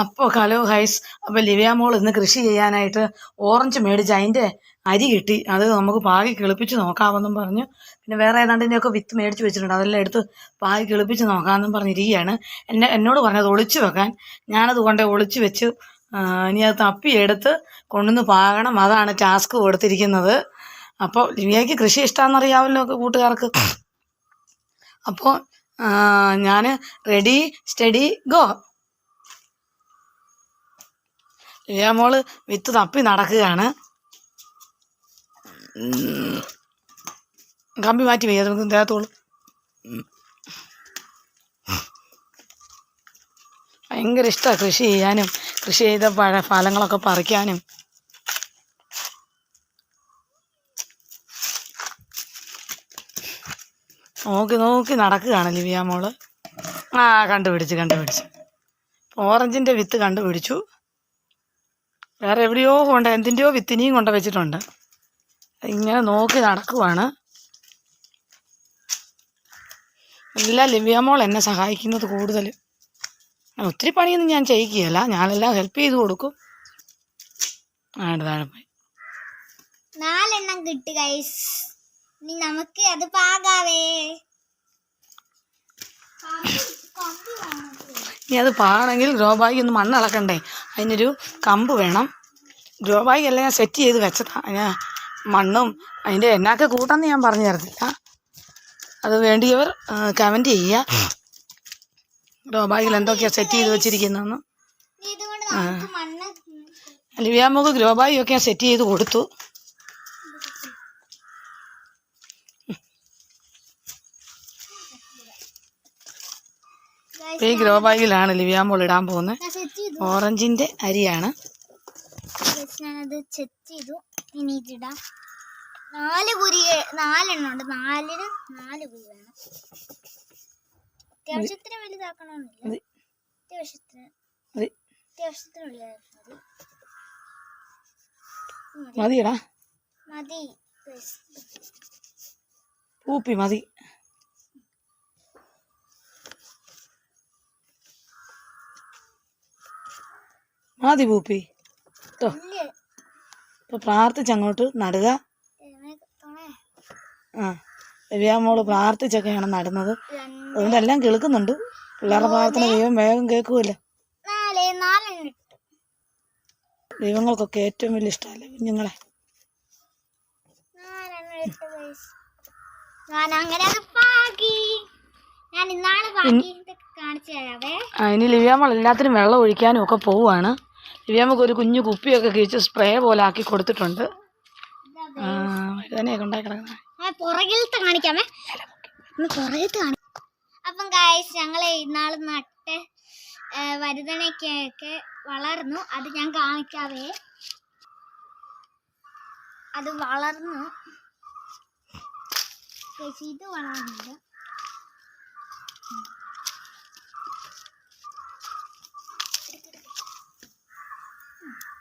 അപ്പോൾ ഹലോ ഹൈസ് അപ്പോൾ ലിവിയ മോൾ ഇന്ന് കൃഷി ചെയ്യാനായിട്ട് ഓറഞ്ച് മേടിച്ച് അതിന്റെ അരി കിട്ടി. അത് നമുക്ക് പാകി കിളിപ്പിച്ച് നോക്കാമെന്നും പറഞ്ഞു. പിന്നെ വേറെ ഏതാണ്ടിന്റെയൊക്കെ വിത്ത് മേടിച്ച് വെച്ചിട്ടുണ്ട്. അതെല്ലാം എടുത്ത് പാകി കിളിപ്പിച്ച് നോക്കാമെന്നും പറഞ്ഞിരിക്കുകയാണ്. എന്നെ എന്നോട് പറഞ്ഞത് ഒളിച്ചു വെക്കാൻ. ഞാനത് കൊണ്ട് ഒളിച്ചു വെച്ച് ഇനി അത് തപ്പിയെടുത്ത് കൊണ്ടുവന്ന് പാകണം. അതാണ് ടാസ്ക് കൊടുത്തിരിക്കുന്നത്. അപ്പോൾ ലിവിയയ്ക്ക് കൃഷി ഇഷ്ടമാണെന്നറിയാമല്ലോ കൂട്ടുകാർക്ക്. അപ്പോൾ ഞാൻ റെഡി സ്റ്റഡി ഗോ ലിയ മോൾ വിത്ത് തപ്പി നടക്കുകയാണ്. കമ്പി മാറ്റി വയ്യ നമുക്ക് ദേഹത്തോളൂ ഭയങ്കര ഇഷ്ടമാണ് കൃഷി ചെയ്യാനും കൃഷി ചെയ്ത പഴ ഫലങ്ങളൊക്കെ പറിക്കാനും. നോക്കി നോക്കി നടക്കുകയാണ് ലിവിയ മോൾ. ആ കണ്ടുപിടിച്ച് കണ്ടുപിടിച്ച്. ഓറഞ്ചിന്റെ വിത്ത് കണ്ടുപിടിച്ചു. വേറെ എവിടെയോ കൊണ്ട് എന്തിന്റെയോ വിത്തിനിയും കൊണ്ട് വെച്ചിട്ടുണ്ട്. ഇങ്ങനെ നോക്കി നടക്കുവാണ്. എല്ലാം ലിവ്യാമോൾ മോൾ എന്നെ സഹായിക്കുന്നത് കൂടുതൽ. ഒത്തിരി പണിയൊന്നും ഞാൻ ചെയ്യിക്കുകയല്ല. ഞാനെല്ലാം ഹെൽപ്പ് ചെയ്ത് കൊടുക്കും. താഴെ പോയി. നാലെണ്ണം കിട്ടി ഇനി നമുക്ക് അത് പാകാവേ. ഇനി അത് പാണെങ്കിൽ ഗ്രോ ഒന്ന് മണ്ണിളക്കണ്ടേ അതിനൊരു കമ്പ് വേണം. ഗ്രോ അല്ല ഞാൻ സെറ്റ് ചെയ്ത് വെച്ചതാണ് ഞാൻ മണ്ണും അതിന്റെ എന്നൊക്കെ കൂട്ടാന്ന് ഞാൻ പറഞ്ഞു തരത്തില്ല. അത് വേണ്ടിയവർ കമന്റ് ചെയ്യുക. ഗ്രോ എന്തൊക്കെയാണ് സെറ്റ് ചെയ്ത് വെച്ചിരിക്കുന്നതെന്ന്. ലിവിയാമ്മക്ക് ഗ്രോ ബാഗൊക്കെ ഞാൻ സെറ്റ് ചെയ്ത് കൊടുത്തു. ഈ ഗ്രോ ബാഗിലാണ് ലിവിയാമ്മോൾ ഇടാൻ പോകുന്നത് ഓറഞ്ചിന്റെ അരിയാണ്. ഞാനത് സെറ്റ് ചെയ്തു. ഇനി ഇതിടാം. നാല് കുരി നാലെണ്ണം ഉണ്ട്. നാലിന് നാല് കുരി വേണം. അത്യാവശ്യത്തിന് വലുതാക്കണമെന്നില്ല മതി. അത്യാവശ്യത്തിന് അത്യാവശ്യത്തിന് മതിയടാ. പൂപ്പി മതി. മതി പൂപ്പി. കേട്ടോ ഇപ്പൊ പ്രാർത്ഥിച്ചങ്ങോട്ട് നടുക. ആ. ദിവ്യാമോൾ പ്രാർത്ഥിച്ചൊക്കെയാണ് നടുന്നത്. അതുകൊണ്ട് എല്ലാം കേൾക്കുന്നുണ്ട്. പിള്ളേരുടെ പ്രാർത്ഥന ദൈവം വേഗം കേൾക്കുമല്ലോ ദൈവങ്ങൾക്കൊക്കെ ഏറ്റവും വലിയ ഇഷ്ടമല്ലേ കുഞ്ഞുങ്ങളെ? ഇനി ലിവ്യാമോൾ എല്ലാത്തിനും വെള്ളം ഒഴിക്കാനും ഒക്കെ പോവുകയാണ് ലിവ്യാമ്മക്ക് ഒരു കുഞ്ഞു കുപ്പിയൊക്കെ കിഴിച്ച് സ്പ്രേ പോലെ ആക്കി കൊടുത്തിട്ടുണ്ട്. അപ്പം ഗായ്സ് ഞങ്ങൾ ഇന്നാൾ നട്ട് വഴുതനയ്ക്കൊക്കെ വളർന്നു. അത് ഞാൻ കാണിക്കാവേ. അത് വളർന്നു. ഇത് വളർന്നില്ല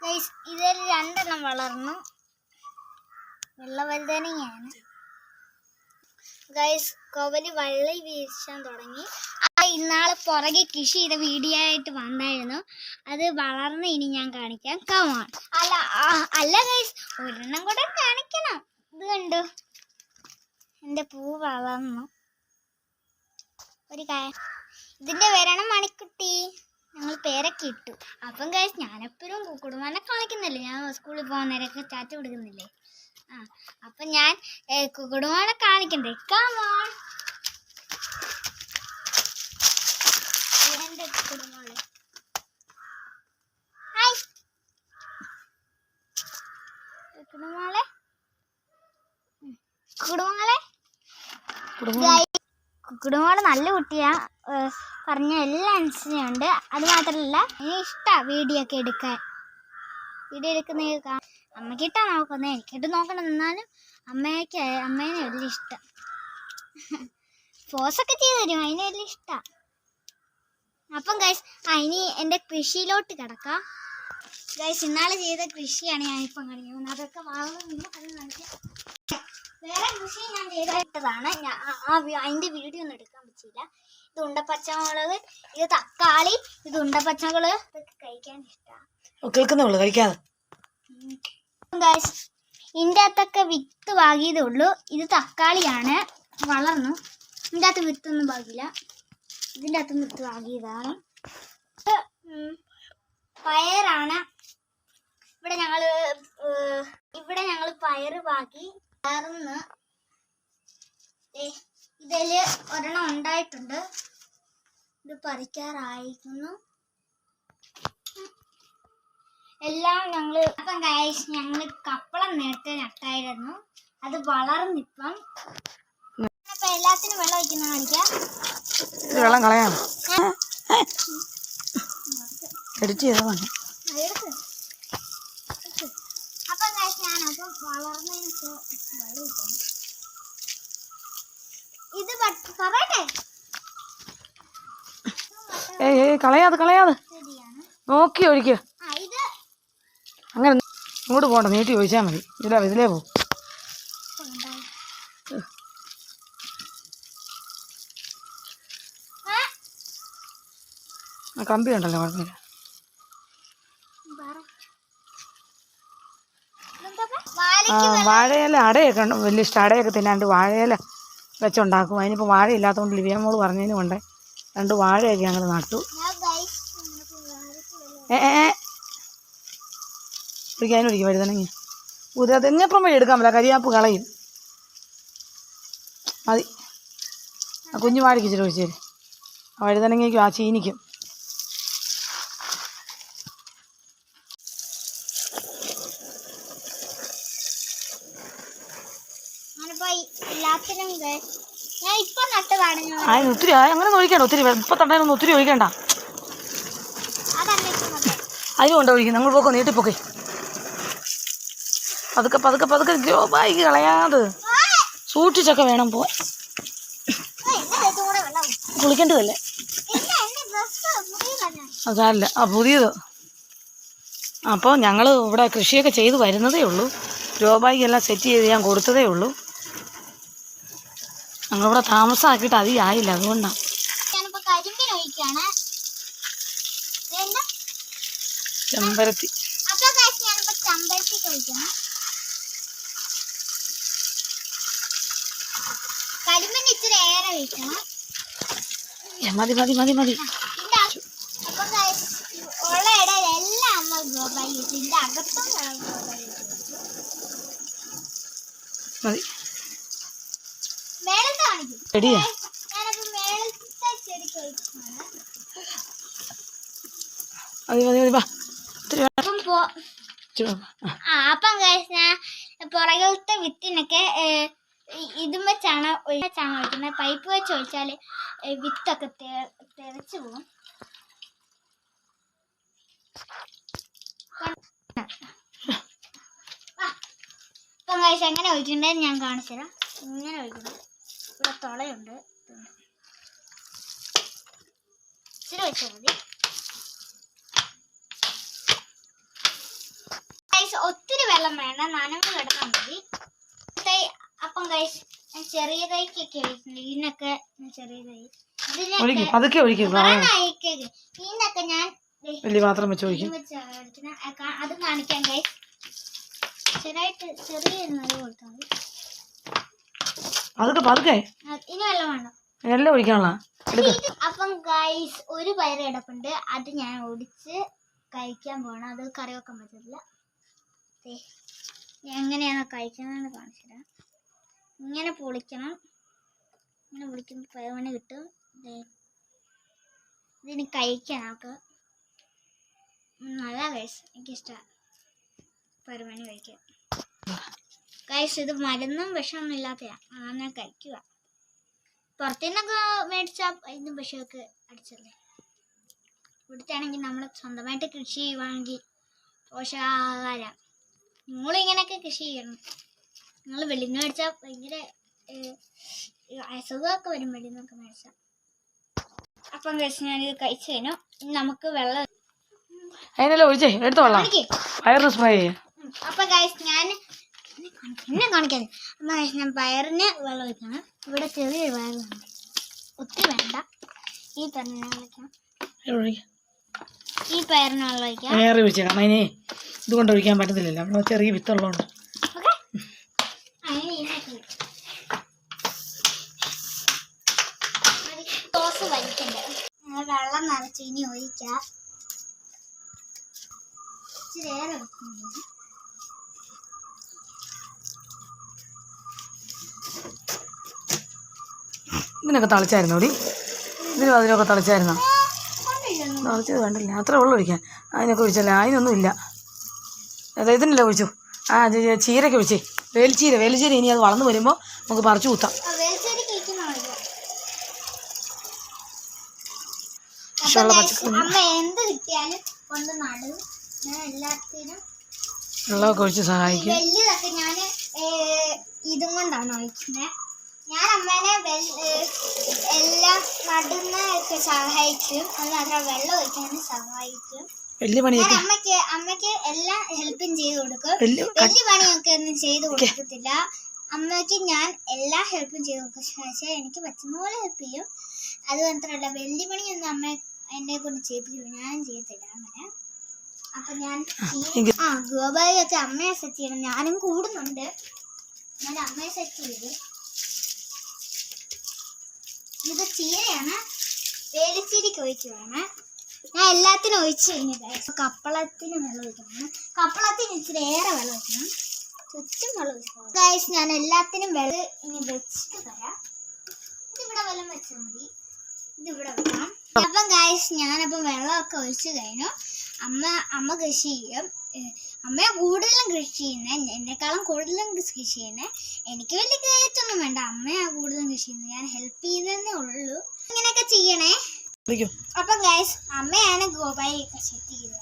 ഗൈസ് ഇതിൽ രണ്ടെണ്ണം വളർന്നു. വെള്ള വലുതനെയാണ് ഗൈസ് കോവലി വള്ളി വീഴ്ചാൻ തുടങ്ങി. ആ ഇന്നാളെ പുറകെ കൃഷി ചെയ്ത വീഡിയോ ആയിട്ട് വന്നായിരുന്നു. അത് വളർന്ന് ഇനി ഞാൻ കാണിക്കാം. കമാൺ അല്ല അല്ല ഗൈസ് ഒരെണ്ണം കൂടെ കാണിക്കണം. ഇത് കണ്ടു? എന്റെ പൂ വളർന്നു. ഒരു കാ ഇതിന്റെ വരണം മണിക്കുട്ടി. പേരൊക്കെ ഇട്ടു. അപ്പം കഴിച്ച് ഞാനെപ്പോഴും കുടുംബനെ കാണിക്കുന്നില്ലേ. ഞാൻ സ്കൂളിൽ പോകാൻ നേരമൊക്കെ ചാറ്റ് കൊടുക്കുന്നില്ലേ? ആ അപ്പം ഞാൻ കുടുംബനെ കാണിക്കണ്ടേ? കാമോൺ എന്റെ കുടുംബങ്ങളെ ഹായ് കുടുംബങ്ങളെ കുടുംബങ്ങളെ കുടുംബം കുടുംബങ്ങൾ നല്ല കുട്ടിയാ. പറഞ്ഞ എല്ലാ അനുസരിച്ചുണ്ട് അത് മാത്രമല്ല ഇഷ്ടമാണ് വീഡിയോ ഒക്കെ എടുക്കാൻ. വീഡിയോ എടുക്കുന്ന അമ്മക്കിട്ടാ നോക്കുന്നത് എനിക്കിട്ട് നോക്കണം. എന്നാലും അമ്മയ്ക്ക് അമ്മേനെ വലിയ ഇഷ്ടം. ഫോസൊക്കെ ചെയ്ത് തരും. അതിന് വലിയ ഇഷ്ടമാണ് അപ്പം ഗൈസ് ഇനി എന്റെ കൃഷിയിലോട്ട് കിടക്കാം. ഗൈസ് ഇന്നാൾ ചെയ്ത കൃഷിയാണ് ഞാൻ ഇപ്പം കാണിക്കുന്നത് അതൊക്കെ നിന്ന് അത് കാണിക്കാം വേറെ കൃഷി ഞാൻ ചെയ്തിട്ടതാണ്. ആ അതിന്റെ വീഡിയോ ഒന്നും എടുക്കാൻ പറ്റില്ല ഇത് ഉണ്ടപ്പച്ചമുളക് ഇത് തക്കാളി ഇത് ഉണ്ടപ്പച്ചമുളക്. ഇതൊക്കെ കഴിക്കാൻ ഇഷ്ടമാണ് കഴിക്കാതെ ഗൈസ് ഇതിന്റെ അകത്തൊക്കെ വിത്ത് പാകിയതേ ഉള്ളൂ. ഇത് തക്കാളിയാണ്. വളർന്നു. ഇതിന്റെ അകത്ത് വിത്തൊന്നും പാകില്ല ഇതിന്റെ അകത്ത് വിത്ത് പാകിയതാണ് ഉം, പയറാണ്. ഇവിടെ ഞങ്ങൾ ഇവിടെ ഞങ്ങൾ പയറ് പാകി പയർന്ന് ദേ, ഇതിൽ ഒരെണ്ണം ഉണ്ടായിട്ടുണ്ട്. ഇത് പറിക്കാറായിരിക്കുന്നു എല്ലാം ഞങ്ങൾ അപ്പം കഴിച്ച് ഞങ്ങൾ കപ്പളം നേരത്തെ നട്ടായിരുന്നു. അത് വളർന്നിപ്പം. എല്ലാത്തിനും വെള്ളം ഒഴിക്കുന്ന കാണിക്കാം. വെള്ളം കളയാം എഡിറ്റ് ചെയ്തതാണ് എടുക്ക്. എടുക്ക്. അപ്പം ഗൈസ് ഞാനപ്പം വളർന്നതിനൊക്കെ വെള്ളം ഒഴിക്കണം ഇത് പറ്റ്- പറയട്ടെ ഏയ് ഏയ് കളയാതെ കളയാതെ. നോക്കി ഒഴിക്കുക അങ്ങനെ ഇങ്ങോട്ട് പോകണ്ട നീട്ടി ഒഴിച്ചാൽ മതി. ഇതിലെ ഇതിലേ പോ. കമ്പി ഉണ്ടല്ലോ കുഴപ്പമില്ല. ആ വാഴയില അടയൊക്കെ ഉണ്ട്. വലിയ ഇഷ്ടം. അടയൊക്കെ തിന്നാണ്ട് വാഴയില വെച്ചുണ്ടാക്കും. അതിനിപ്പോൾ വാഴ ഇല്ലാത്തതുകൊണ്ട് ലിവിയ മോൾ പറഞ്ഞതിന് കൊണ്ട് രണ്ട് വാഴയൊക്കെ ഞങ്ങൾ നട്ടു. ഏ ഏ ഏ. വരുതണെങ്കിൽ പുതിയ തെങ്ങപ്പം വഴി എടുക്കാൻ പറ്റില്ല. കരിയാപ്പ് കളയും. മതി. ആ കുഞ്ഞു വാഴയ്ക്ക് ഇച്ചിരി ഒഴിച്ചേര് വഴുതനങ്ങയ്ക്കും ആ ചീനിക്കും ഞാനിപ്പോ ഞാൻ ഇപ്പൊ നട്ടതാണ് ഞാൻ അതിന് ഒത്തിരി അങ്ങനെ ഒഴിക്കണ്ട ഒത്തിരി ഇപ്പൊ തണ്ടായിരുന്നു ഒത്തിരി ഒഴിക്കണ്ട. അതിന് കൊണ്ട് ഒഴിക്കും നമ്മൾ പോക്കോ നീട്ടിപ്പോക്കേ പതുക്കെ പതുക്കെ പതുക്കെ ജോബായി കളയാതെ. സൂക്ഷിച്ചൊക്കെ വേണം പോവാൻ. കുളിക്കേണ്ടതല്ലേ? അതല്ല ആ പുതിയത്. അപ്പോൾ ഞങ്ങൾ ഇവിടെ കൃഷിയൊക്കെ ചെയ്ത് വരുന്നതേ ഉള്ളൂ. രോബായി എല്ലാം സെറ്റ് ചെയ്ത് ഞാൻ കൊടുത്തതേ ഉള്ളൂ. ഞങ്ങളിവിടെ താമസമാക്കിയിട്ട് അധികം ആയില്ല അതുകൊണ്ടാണ് ചെമ്പരത്തി. മതി മതി മതി മതി. ഉള്ള ഇടയിലെല്ലാം അകത്തും മതി. മതി മതി മതി വാ. അപ്പം ഞാൻ പുറകിലത്തെ വിത്തിനൊക്കെ ഇതും വെച്ചാണ് വെച്ചാണ് ഒഴിക്കുന്നത്. പൈപ്പ് വെച്ച് ഒഴിച്ചാൽ വിത്തൊക്കെ തെറിച്ചു പോവും. പോകും അപ്പം ഗൈസ് എങ്ങനെ ഒഴിക്കണ്ടെന്ന് ഞാൻ കാണിച്ചു തരാം ഇങ്ങനെ ഒഴിക്കണം ഇവിടെ തുളയുണ്ട്. ഇച്ചിരി വെച്ചാൽ മതി. ഒത്തിരി വെള്ളം വേണ്ട. നനവ് കിടന്നാൽ മതി. തൈ അപ്പം കഴിച്ച് ഞാൻ ചെറിയ തൈക്കൊക്കെ ഒഴിക്കുന്നുണ്ട് ഇതിനൊക്കെ ചെറിയ തൈ. ഒഴിക്കും. ഇതിനൊക്കെ ഒഴിക്കും. ഞാൻ മാത്രം വലിയ വെച്ച് ഒഴിക്കും. അത് കാണിക്കാൻ ഗൈസ് ചെറുതായിട്ട് ചെറിയ നനവ് കൊടുത്താൽ മതി. പതുക്കെ. പതുക്കെ ഇനി വെള്ളം എല്ലാം ഒഴിക്കാനുള്ള. അപ്പം ഗൈസ് ഒരു പയറ് കിടപ്പുണ്ട്. അത് ഞാൻ ഒടിച്ച് കഴിക്കാൻ പോകണം അത് കറി വെക്കാൻ പറ്റില്ല എങ്ങനെയാണ് കഴിക്കുന്നതെന്ന് കാണിച്ചു തരാം ഇങ്ങനെ പൊളിക്കണം. ഇങ്ങനെ പൊളിക്കുമ്പോൾ പയറുമണി കിട്ടും. ഇതിന് കഴിക്കാം നമുക്ക്. നല്ല ഗൈസ് എനിക്കിഷ്ടമാണ് പയറുമണി കഴിക്കാൻ. ഗൈസ് ഇത് മരുന്നും വിഷമൊന്നും ഇല്ലാത്തതാണ് അങ്ങനെ കഴിക്കുക. പുറത്തുനിന്നൊക്കെ മേടിച്ചാൽ ഇന്നും വിഷമൊക്കെ അടിച്ചല്ലേ ഇവിടുത്തെ ആണെങ്കിൽ നമ്മൾ സ്വന്തമായിട്ട് കൃഷി ചെയ്യുവാണെങ്കിൽ പോഷകാഹാരം. നിങ്ങളിങ്ങനെയൊക്കെ കൃഷി ചെയ്യണം നിങ്ങൾ വെളിയിൽ നിന്ന് മേടിച്ചാൽ ഭയങ്കര അസുഖമൊക്കെ വരും വെളിയിൽ നിന്നൊക്കെ മേടിച്ചാൽ അപ്പം കഴിച്ച് ഞാനിത് കഴിച്ചു കഴിഞ്ഞു. നമുക്ക് വെള്ളം അതിനെല്ലാം ഒഴിച്ചേ? എടുത്തോളാം. പയർ സ്പ്രേ ചെയ്യേ. അപ്പൊ ഗൈസ് ഞാൻ എന്നെ കാണിക്കാൻ അപ്പൊ ഗൈസ് ഞാൻ പയറിന് വെള്ളം ഒഴിക്കണം ഇവിടെ ചെറിയൊരു പയർ ഒത്തിരി വേണ്ട. ഈ പയറിന് ഈ പയറിന് വെള്ളം ഒഴിക്കാം വേറെ വെച്ചേക്കാം അതിനെ ഇതുകൊണ്ട് ഒഴിക്കാൻ പറ്റത്തില്ലല്ലോ. അവിടെ ചെറിയ വിത്തുള്ളതുകൊണ്ട്. ദോശ വലിക്കണ്ടേ? വെള്ളം നിറച്ച് ഇനി ഒഴിക്കാം. ഇച്ചിരി ഏറെ വെക്കുന്നുണ്ട് ഇതിനൊക്കെ തളിച്ചായിരുന്നു തളിച്ചായിരുന്നോടി ഇതിനും അതിനൊക്കെ തളിച്ചായിരുന്നോ? തളിച്ചത് വേണ്ടല്ലേ അത്ര വെള്ളം ഒഴിക്കാൻ. അതിനൊക്കെ ഒഴിച്ചല്ലേ അതിനൊന്നും ഇല്ല. അതെ ഇതിനല്ലേ ഒഴിച്ചു? ആ ചീരയ്ക്ക് ഒഴിച്ചേ. വേലിച്ചീര വേലിച്ചീര ഇനി അത് വളർന്നു വരുമ്പോൾ നമുക്ക് പറിച്ചു കൂത്താം ഇഷ്ടമുള്ള പച്ചക്കറി വെള്ളമൊക്കെ ഒഴിച്ച് സഹായിക്കും. ഇതും കൊണ്ടാണ് ഒഴിക്കുന്നത് ഞാൻ അമ്മേനെ എല്ലാം നടുന്നൊക്കെ സഹായിക്കും. അത് മാത്രം വെള്ളം ഒഴിക്കാനും സഹായിക്കും. വലിയ ഞാൻ പണിയൊക്കെ അമ്മയ്ക്ക് അമ്മയ്ക്ക് എല്ലാ ഹെൽപ്പും ചെയ്ത് കൊടുക്കും. വലിയ പണിയൊക്കെ ഒന്നും ചെയ്ത് കൊടുക്കത്തില്ല. അമ്മയ്ക്ക് ഞാൻ എല്ലാ ഹെൽപ്പും ചെയ്ത് കൊടുക്കും. പക്ഷേ എനിക്ക് പറ്റുന്ന പോലെ ഹെൽപ്പ് ചെയ്യും. അത് മാത്രമല്ല വലിയ പണിയൊന്നും അമ്മ എന്നെ കൊണ്ട് ചെയ്യിപ്പിച്ചില്ല ഞാനും ചെയ്യത്തില്ല അങ്ങനെ. അപ്പൊ ഞാൻ ആ ഗോപാലി അച്ഛൻ അമ്മയെ സെറ്റ് ചെയ്യണം. ഞാനും കൂടുന്നുണ്ട്. ഞാൻ അമ്മയെ സെറ്റ് ചെയ്തു ഇത് ചീരയാണ്. വേലിച്ചീരയ്ക്ക് ഒഴിക്കുകയാണ് ഞാൻ എല്ലാത്തിനും ഒഴിച്ച് കഴിഞ്ഞിട്ട് കപ്പളത്തിന് വെള്ളം ഒഴിക്കണം. കപ്പളത്തിന് ഇച്ചിരി ഏറെ വെള്ളം ഒഴിക്കണം. ചുറ്റും വെള്ളം ഒഴിക്കണം. ഗൈസ് ഞാൻ എല്ലാത്തിനും വെള്ളം ഇനി വെച്ചിട്ട് തരാം ഇതിവിടെ വെള്ളം വെച്ചാൽ മതി. ഇതിവിടെ വെക്കാം അപ്പം ഗൈസ് ഞാനപ്പം വെള്ളമൊക്കെ ഒഴിച്ചു കഴിഞ്ഞു. അമ്മ അമ്മ കൃഷി ചെയ്യും. ഏഹ് അമ്മ കൂടുതലും കൃഷി ചെയ്യുന്നത് എന്നെക്കാളും കൂടുതലും കൃഷി ചെയ്യുന്നത് എനിക്ക് വലിയ കയറ്റൊന്നും വേണ്ട. അമ്മയാ കൂടുതലും കൃഷി ചെയ്യുന്നത് ഞാൻ ഹെൽപ്പ് ചെയ്യുന്നതേ ഉള്ളൂ. ഇങ്ങനെയൊക്കെ ചെയ്യണേ. അപ്പം ഗൈസ് അമ്മയാണ് ഗോപായിയൊക്കെ സെറ്റ് ചെയ്തത്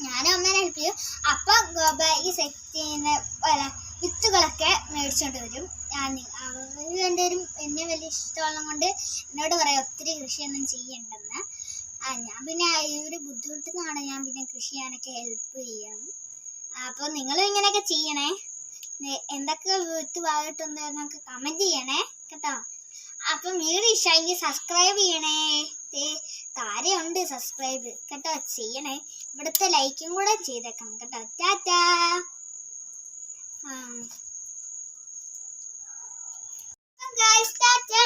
ഞാനും അമ്മേനെ ഹെൽപ്പ് ചെയ്യും. അപ്പം ഗോപായി സെറ്റ് ചെയ്യുന്ന അല്ല വിത്തുകളൊക്കെ മേടിച്ചോണ്ട് വരും. ഞാൻ അവർ രണ്ടുപേരും എന്നെ വലിയ ഇഷ്ടമുള്ളത് കൊണ്ട് എന്നോട് പറയാം ഒത്തിരി കൃഷിയൊന്നും ചെയ്യണ്ടെന്ന്. ആ ഞാൻ പിന്നെ ഒരു ബുദ്ധിമുട്ടുന്നതാണ് ഞാൻ പിന്നെ കൃഷി ചെയ്യാനൊക്കെ ഹെൽപ്പ് ചെയ്യണം അപ്പോൾ നിങ്ങളും ഇങ്ങനെയൊക്കെ ചെയ്യണേ. എന്തൊക്കെ വിത്ത് ഭാഗത്തുണ്ട് കമന്റ് ചെയ്യണേ കേട്ടോ. അപ്പം വീഡിയോ ഇഷ്ടമെങ്കിൽ സബ്സ്ക്രൈബ് ചെയ്യണേ. താരയുണ്ട് സബ്സ്ക്രൈബ് കേട്ടോ ചെയ്യണേ. ഇവിടുത്തെ ലൈക്കും കൂടെ ചെയ്തേക്കാം കേട്ടോ. ടാറ്റാ. Guys tata.